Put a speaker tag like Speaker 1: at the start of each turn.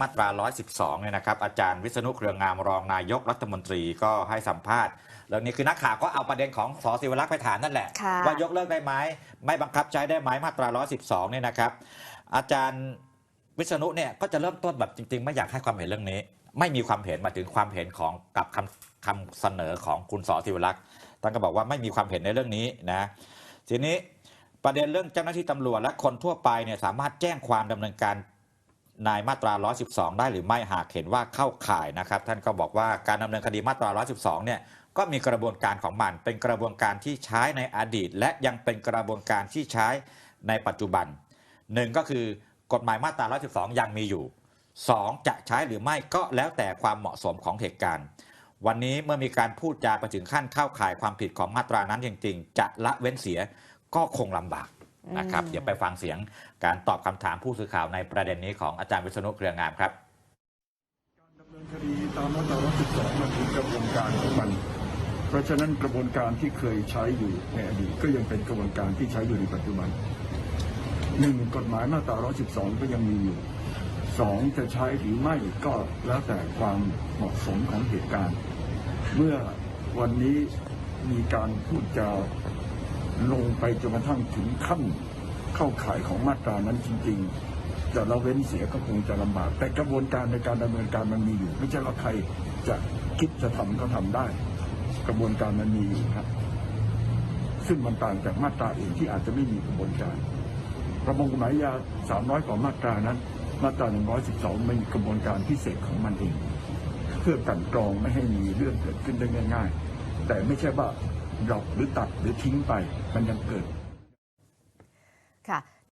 Speaker 1: มาตรา 112 เนี่ยนะครับ อาจารย์วิษณุเครืองามรองนายกรัฐมนตรีก็ให้สัมภาษณ์เรื่องนี้คือนักข่าวก็เอาประเด็นของสศิวรักษ์ไปถามนั่นแหละ
Speaker 2: ค่ะ
Speaker 1: ว่ายกเลิกได้ไหมไม่บังคับใช้ได้ไหมมาตรา 112 เนี่ยนะครับ อาจารย์วิษณุเนี่ยก็จะเริ่มต้นแบบจริง ๆ ไม่อยากให้ความเห็นเรื่องนี้ ไม่มีความเห็นมาถึงความเห็นของกับคำคำเสนอของคุณสศิวรักษ์ท่านก็บอกว่าไม่มีความเห็นในเรื่องนี้นะ ทีนี้ประเด็นเรื่องเจ้าหน้าที่ตำรวจและคนทั่วไปเนี่ยสามารถแจ้งความดำเนินการ นายมาตรา 112 ได้หรือไม่หากเห็นว่าเข้าข่ายนะครับ ท่านก็บอกว่าการดำเนินคดีมาตรา 112 เนี่ยก็มีกระบวนการของมันเป็นกระบวนการที่ใช้ในอดีต และยังเป็นกระบวนการที่ใช้ในปัจจุบันหนึ่งก็คือกฎหมายมาตรา 112 ยังมีอยู่ 2. จะใช้หรือไม่ก็แล้วแต่ความเหมาะสมของเหตุการณ์ วันนี้เมื่อมีการพูดจาไปถึงขั้นเข้าข่ายความผิดของมาตรานั้นจริง ๆ จะละเว้นเสียก็คงลำบาก นะครับ
Speaker 2: อืม
Speaker 1: เดี๋ยวไปฟังเสียงการตอบคำถามผู้สื่อข่าวในประเด็นนี้ของอาจารย์วิษณุเครืองามครับ
Speaker 3: การดำเนินคดีตามมาตรา112มันคือกระบวนการของมัน เพราะฉะนั้นกระบวนการที่เคยใช้อยู่ในอดีตก็ยังเป็นกระบวนการที่ใช้อยู่ในปัจจุบันหนึ่งกฎหมายมาตรา112 ก็ยังมีอยู่สองจะใช้หรือไม่ก็แล้วแต่ความเหมาะสมของเหตุการณ์ เมื่อวันนี้มีการพูดจา ลงไปจนกระทั่งถึงขั้นเข้าข่ายของมาตรานั้นจริง ๆ จะละเว้นเสียก็คงจะลำบาก แต่กระบวนการในการดำเนินการมันมีอยู่ ไม่ใช่ว่าใครจะคิดจะทำก็ทำได้ กระบวนการมันมีอยู่ครับ ซึ่งมันต่างจากมาตราอื่นที่อาจจะไม่มีกระบวนการประมวลกฎหมายยา 300 กว่ามาตรานั้น มาตรา 112มันมีกระบวนการพิเศษของมันเอง เพื่อกันกรองไม่ให้มีเรื่องเกิดขึ้นได้ง่าย ๆ แต่ไม่ใช่ว่า ดรอปหรือตัดหรือทิ้งไปมันยังเกิด
Speaker 2: ค่ะ